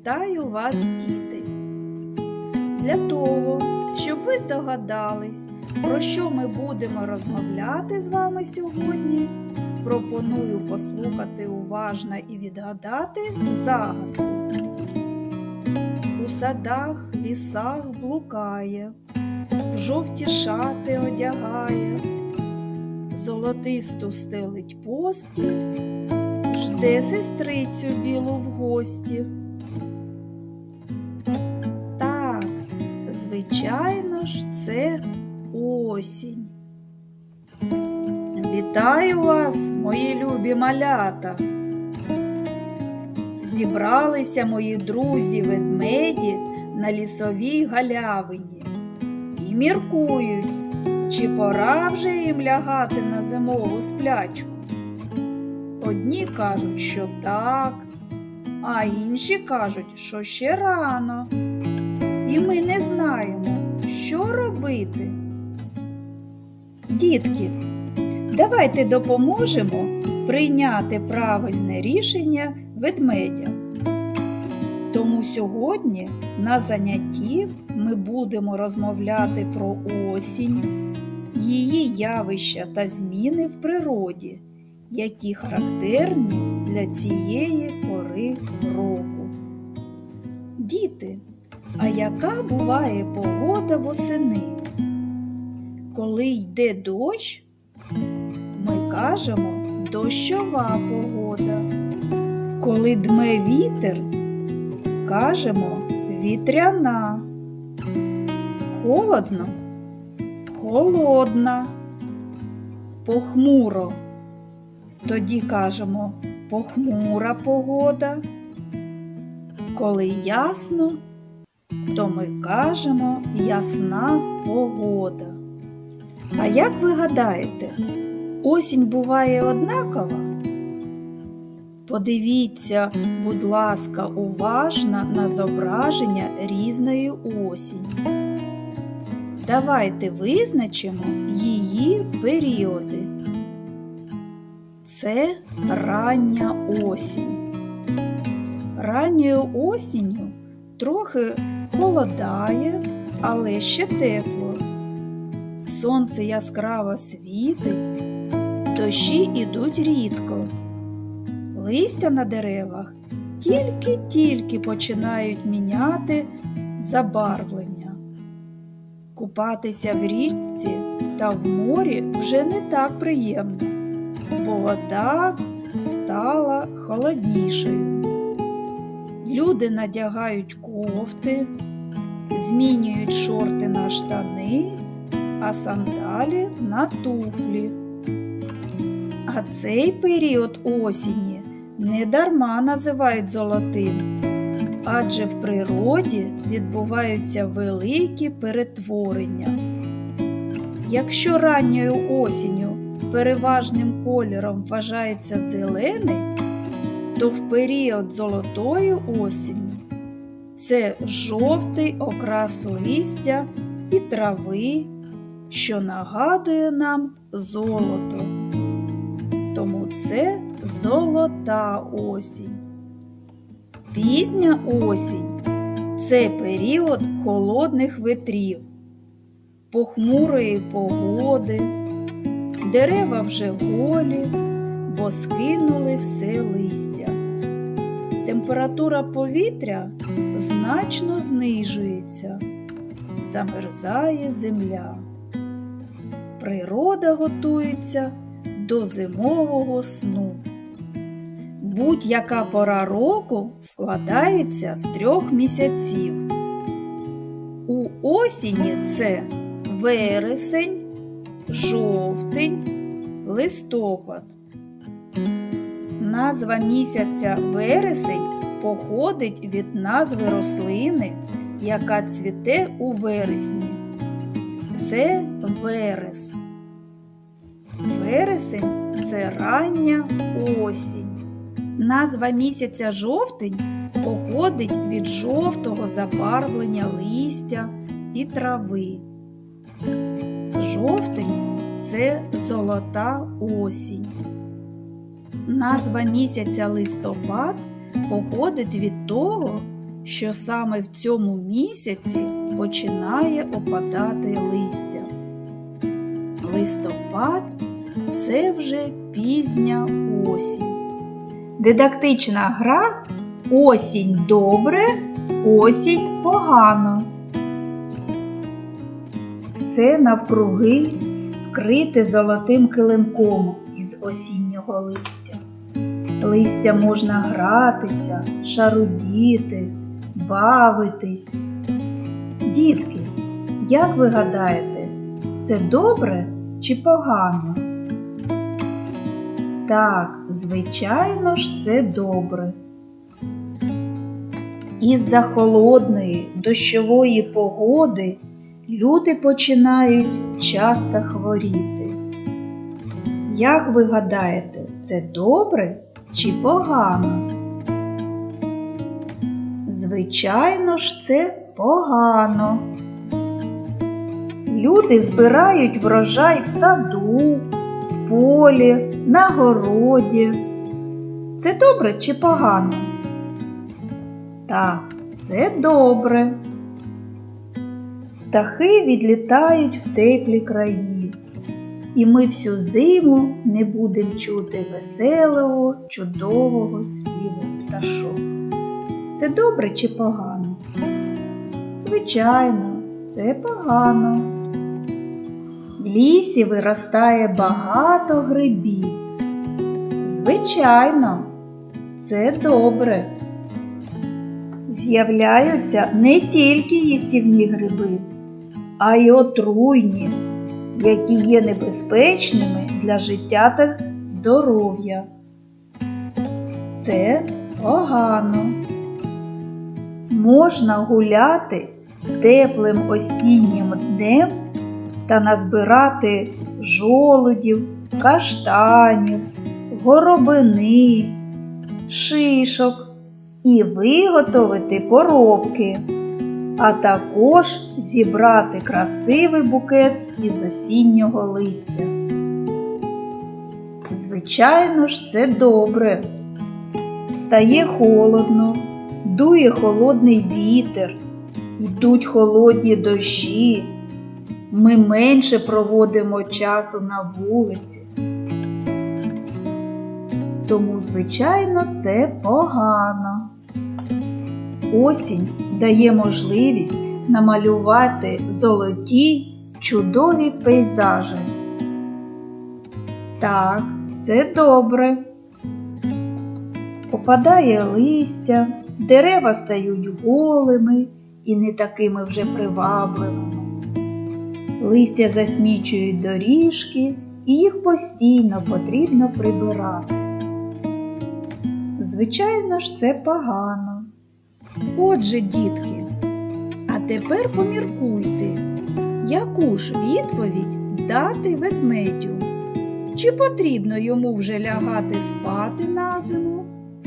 Вітаю вас, діти! Для того, щоб ви здогадались, про що ми будемо розмовляти з вами сьогодні, пропоную послухати уважно і відгадати загадку. У садах, лісах блукає, в жовті шати одягає, золотисту стелить постіль, жде сестрицю білу в гості. Звичайно ж, це осінь. Вітаю вас, мої любі малята. Зібралися мої друзі ведмеді на лісовій галявині і міркують, чи пора вже їм лягати на зимову сплячку. Одні кажуть, що так, а інші кажуть, що ще рано. І ми не знаємо, що робити. Дітки, давайте допоможемо прийняти правильне рішення ведмедя. Тому сьогодні на занятті ми будемо розмовляти про осінь, її явища та зміни в природі, які характерні для цієї пори року. Діти, а яка буває погода восени? Коли йде дощ, ми кажемо дощова погода. Коли дме вітер, кажемо вітряна. Холодно, холодна, похмуро. Тоді кажемо похмура погода. Коли ясно, то ми кажемо ясна погода. А як ви гадаєте, осінь буває однакова? Подивіться, будь ласка, уважно на зображення різної осені. Давайте визначимо її періоди. Це рання осінь. Ранньою осінню трохи холодає, але ще тепло. Сонце яскраво світить, дощі ідуть рідко. Листя на деревах тільки-тільки починають міняти забарвлення. Купатися в річці та в морі вже не так приємно, бо вода стала холоднішою. Люди надягають кофти, змінюють шорти на штани, а сандалі на туфлі. А цей період осені недарма називають золотим, адже в природі відбуваються великі перетворення. Якщо ранньою осінню переважним кольором вважається зелений, то в період золотої осені це жовтий окрас листя і трави, що нагадує нам золото. Тому це золота осінь. Пізня осінь це період холодних витрів, похмурої погоди, дерева вже голі, бо скинули все листя. Температура повітря значно знижується, замерзає земля. Природа готується до зимового сну. Будь-яка пора року складається з трьох місяців. У осені це вересень, жовтень, листопад. Назва місяця вересень походить від назви рослини, яка цвіте у вересні. Це верес. Вересень це рання осінь. Назва місяця жовтень походить від жовтого забарвлення листя і трави. Жовтень це золота осінь. Назва місяця листопад походить від того, що саме в цьому місяці починає опадати листя. Листопад це вже пізня осінь. Дидактична гра Осінь добре, осінь погано. Все навкруги вкрите золотим килимком із осіннього листя. Листя можна гратися, шарудіти, бавитись. Дітки, як ви гадаєте, це добре чи погано? Так, звичайно ж, це добре. Із-за холодної дощової погоди люди починають часто хворіти. Як ви гадаєте, це добре чи погано? Звичайно ж, це погано. Люди збирають врожай в саду, в полі, на городі. Це добре чи погано? Так, це добре. Птахи відлітають в теплі краї, і ми всю зиму не будемо чути веселого, чудового співу пташок. Це добре чи погано? Звичайно, це погано. В лісі виростає багато грибів. Звичайно, це добре. З'являються не тільки їстівні гриби, а й отруйні, які є небезпечними для життя та здоров'я. Це погано. Можна гуляти теплим осіннім днем та назбирати жолудів, каштанів, горобини, шишок і виготовити поробки, а також зібрати красивий букет із осіннього листя. Звичайно ж, це добре. Стає холодно, дує холодний вітер, йдуть холодні дощі. Ми менше проводимо часу на вулиці. Тому, звичайно, це погано. Осінь дає можливість намалювати золоті чудові пейзажі. Так, це добре. Опадає листя, дерева стають голими і не такими вже привабливими. Листя засмічують доріжки, і їх постійно потрібно прибирати. Звичайно ж, це погано. Отже, дітки, а тепер поміркуйте, яку ж відповідь дати ведмедю? Чи потрібно йому вже лягати спати на зиму,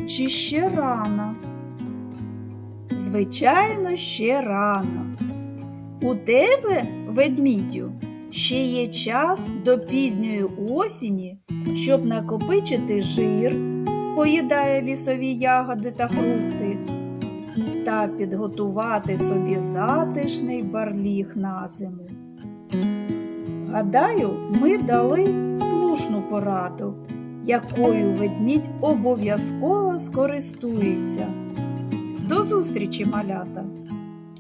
чи ще рано? Звичайно, ще рано. У тебе, ведмідю, ще є час до пізньої осені, щоб накопичити жир, поїдає лісові ягоди та фрукти, та підготувати собі затишний барліг на зиму. Гадаю, ми дали слушну пораду, якою ведмідь обов'язково скористується. До зустрічі, малята!